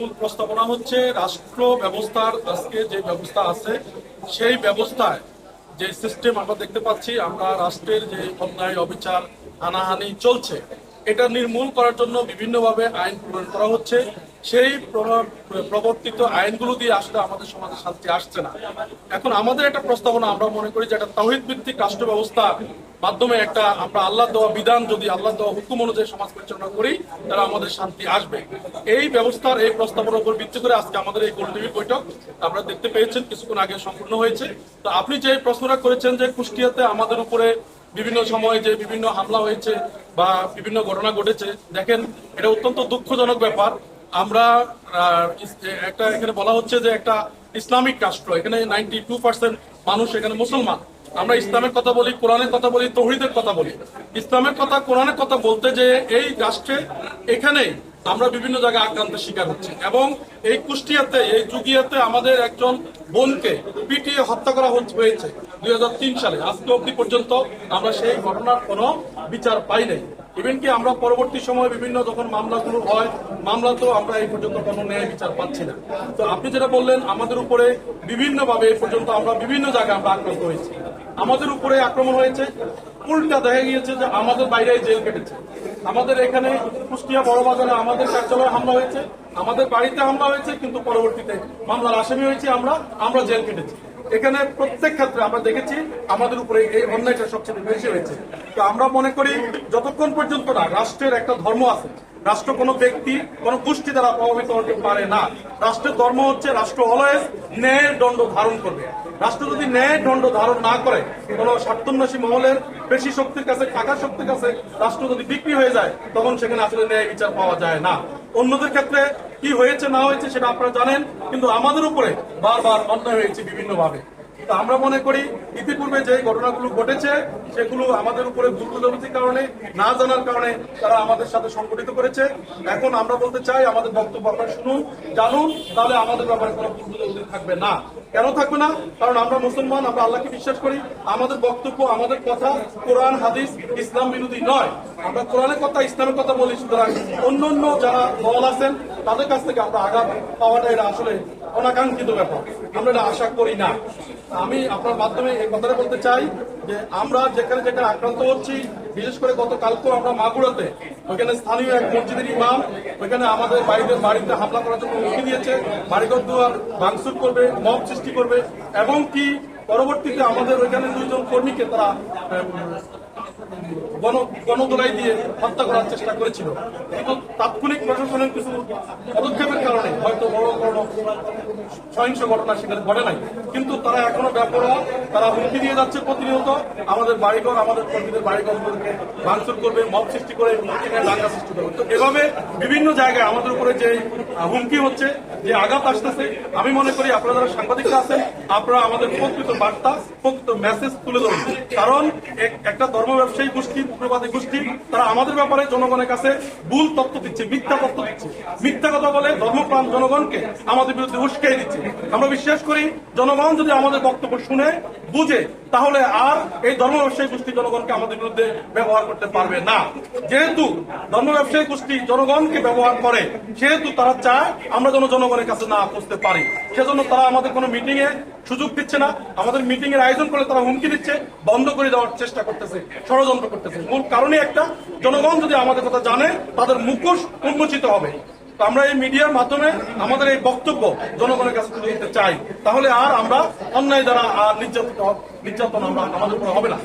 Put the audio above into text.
মূল প্রস্তাবনা হচ্ছে রাষ্ট্র ব্যবস্থার আজকে যে ব্যবস্থা আছে, সেই ব্যবস্থায় যে সিস্টেম আমরা দেখতে পাচ্ছি, আমরা রাষ্ট্রের যে অন্যায়, অবিচার, হানাহানি চলছে, এটা নির্মূল করার জন্য বিভিন্নভাবে আইন প্রণয়ন করা হচ্ছে। সেই প্র- প্রবর্তিত আইনগুলো দিয়ে আসলে আমাদের সমাজে শান্তি আসছে না। এখন আমাদের একটা প্রস্তাবনা আমরা মনে করি যে একটা তাহিদ ভিত্তিক রাষ্ট্র ব্যবস্থা মাধ্যমে একটা আমরা আল্লাহ দেওয়া বিধান, যদি আল্লাহ দেওয়া হুকুম অনুযায়ী সমাজ পরিচালনা করি, তাহলে আমাদের শান্তি আসবে। এই ব্যবস্থার, এই প্রস্তাবনার উপর ভিত্তি করে আজকে আমাদের এই গোলটেবিল বৈঠক আপনারা দেখতে পেয়েছেন, কিছুক্ষণ আগে সম্পূর্ণ হয়েছে। তো আপনি যে প্রশ্নটা করেছেন যে কুষ্টিয়াতে আমাদের উপরে বিভিন্ন সময়ে যে বিভিন্ন হামলা হয়েছে বা বিভিন্ন ঘটনা ঘটেছে, দেখেন, এটা অত্যন্ত দুঃখজনক ব্যাপার। আমরা একটা এখানে বলা হচ্ছে যে একটা ইসলামিক রাষ্ট্র, এখানে নাইনটি টু পার্সেন্ট মানুষ এখানে মুসলমান। আমরা ইসলামের কথা বলি, কোরআনের কথা বলি, তৌহিদের কথা বলি। ইসলামের কথা, কোরআনের কথা বলতে যে এই রাষ্ট্রে এখানেই আমরা বিভিন্ন জায়গায় আক্রান্তের শিকার হচ্ছি। এবং এই কুষ্টিয়াতে, এই যুগিয়াতে আমাদের একজন বোনকে পিটিয়ে হত্যা করা হয়েছে দুই সালে। আজকে অব্দি পর্যন্ত আমরা সেই ঘটনার কোনো বিচার পাই নাই। ইভেন কি আমরা পরবর্তী সময়ে বিভিন্ন যখন মামলাগুলো হয়, মামলা তো আমরা এই পর্যন্ত কোনো ন্যায় বিচার পাচ্ছি না। তো আপনি যেটা বললেন, আমাদের উপরে বিভিন্নভাবে এই পর্যন্ত আমরা বিভিন্ন জায়গায় আমরা আক্রান্ত হয়েছি। আমাদের উপরে আক্রমণ হয়েছে। উল্টা দেখা গিয়েছে যে আমাদের বাইরে জেল কেটেছে। আমাদের এখানে কুষ্টিয়া বড় বাজারে আমাদের কার্যালয়ে হামলা হয়েছে। আমাদের বাড়িতে হামলা হয়েছে, কিন্তু পরবর্তীতে মামলার আসামি হয়েছে আমরা আমরা জেল কেটেছি। এখানে প্রত্যেক ক্ষেত্রে আমরা দেখেছি আমাদের উপরে এই অন্যায়টা সবচেয়ে বেশি হয়েছে। তো আমরা মনে করি যতক্ষণ পর্যন্ত না রাষ্ট্রের একটা ধর্ম আছে, রাষ্ট্র কোনো ব্যক্তি, কোনো গোষ্ঠী দ্বারা প্রভাবিত হতে পারে না। রাষ্ট্রের ধর্ম হচ্ছে রাষ্ট্র অলওয়েজ ন্যায়ের দণ্ড ধারণ করবে। রাষ্ট্র যদি ন্যায়ের দণ্ড ধারণ না করে, কোনো স্বার্থন্বেষী মহলের বেশি শক্তির কাছে টাকার শক্তির কাছে রাষ্ট্র যদি বিক্রি হয়ে যায়, তখন সেখানে আসলে ন্যায় বিচার পাওয়া যায় না। অন্যদের ক্ষেত্রে কি হয়েছে, না হয়েছে সেটা আপনারা জানেন, কিন্তু আমাদের উপরে বারবার অন্যায় হয়েছে বিভিন্নভাবে। তো আমরা মনে করি, ইতিপূর্বে যে ঘটনাগুলো ঘটেছে, সেগুলো আমাদের উপরে ভুলবুঝাবুঝির কারণে, না জানার কারণে তারা আমাদের সাথে সংগঠিত করেছে। এখন আমরা বলতে চাই, আমাদের বক্তব্য আপনারা শুনুন, জানুন, তাহলে আমাদের ব্যাপারে কোনো ভুলবুঝাবুঝি থাকবে না। কেন থাকবে না? কারণ আমরা মুসলমান, আমরা আল্লাহকে বিশ্বাস করি, আমাদের বক্তব্য, আমাদের কথা কোরআন, হাদিস, ইসলাম বিরোধী নয়। আমরা কোরআনের কথা, ইসলামের কথা বলি, সুতরাং অন্য অন্য যারা দল আছেন তাদের কাছ থেকে আমরা আঘাত পাওয়াটা এটা আসলে অনাকাঙ্ক্ষিত ব্যাপার। আমরা এটা আশা করি না। আমি আপনার মাধ্যমে এই কথাটা বলতে চাই যে আমরা যেখানে যেখানে আক্রান্ত হচ্ছি, বিশেষ করে গতকালকেও আমরা মাগুরাতে, ওইখানে স্থানীয় এক মসজিদের ইমাম, ওইখানে আমাদের বাড়িতে বাড়িতে হামলা করার জন্য হুমকি দিয়েছে, বাড়িঘর দুয়ার ভাঙচুর করবে, মব সৃষ্টি করবে, এবং কি পরবর্তীতে আমাদের ওইখানে দুইজন কর্মীকে তারা গণ গণদোলাই দিয়ে হত্যা করার চেষ্টা করেছিল। কিন্তু তাৎক্ষণিক প্রশাসনের কিছু পদক্ষেপের কারণে হয়তো বড় কোনো সহিংস ঘটনা সেখানে ঘটে নাই। কিন্তু তারা এখনও ব্যাপরোয়া তারা হুমকি দিয়ে যাচ্ছে প্রতিনিয়ত। আমাদের বাড়িঘর, আমাদের কর্মীদের বাড়িঘরগুলোকে ভাঙচুর করবে, মব সৃষ্টি করে দাঙ্গা সৃষ্টি করবে। তো এভাবে বিভিন্ন জায়গায় আমাদের উপরে যে হুমকি হচ্ছে, যে আঘাত আসতেছে, আমি মনে করি আপনারা যারা সাংবাদিকরা আছেন, আপনারা আমাদের প্রকৃত বার্তা, প্রকৃত মেসেজ তুলে ধরুন। কারণ একটা ধর্ম ব্যবসায়ী গোষ্ঠী, উগ্রবাদী গোষ্ঠী, তারা আমাদের ব্যাপারে জনগণের কাছে ভুল তথ্য দিচ্ছে, মিথ্যা তথ্য দিচ্ছে। মিথ্যা কথা বলে ধর্মপ্রাণ জনগণকে আমাদের বিরুদ্ধে উস্কাই দিচ্ছে আমরা বিশ্বাস করি, জনগণ যদি আমাদের বক্তব্য শুনে, বুঝে, তাহলে আর এই ধর্ম ব্যবসায়ী গোষ্ঠী জনগণকে আমাদের বিরুদ্ধে ব্যবহার করতে পারবে না। যেহেতু ধর্ম ব্যবসায়ী গোষ্ঠী জনগণকে ব্যবহার করে, সেহেতু তারা চায় আমরা যেন জনগণের কাছে না পৌঁছতে পারি। সেজন্য তারা আমাদের কোনো মিটিং এ সুযোগ দিচ্ছে না। আমাদের মিটিং এর আয়োজন করে তারা হুমকি দিচ্ছে, বন্ধ করে দেওয়ার চেষ্টা করতেছে, ষড়যন্ত্র করতেছে। মূল কারণে একটা, জনগণ যদি আমাদের কথা জানে, তাদের মুখোশ উন্মোচিত হবে। তো আমরা এই মিডিয়ার মাধ্যমে আমাদের এই বক্তব্য জনগণের কাছে তুলে দিতে চাই। তাহলে আর আমরা অন্যায় দ্বারা আর নির্যাতন নির্যাতন আমরা আমাদের উপর হবে না।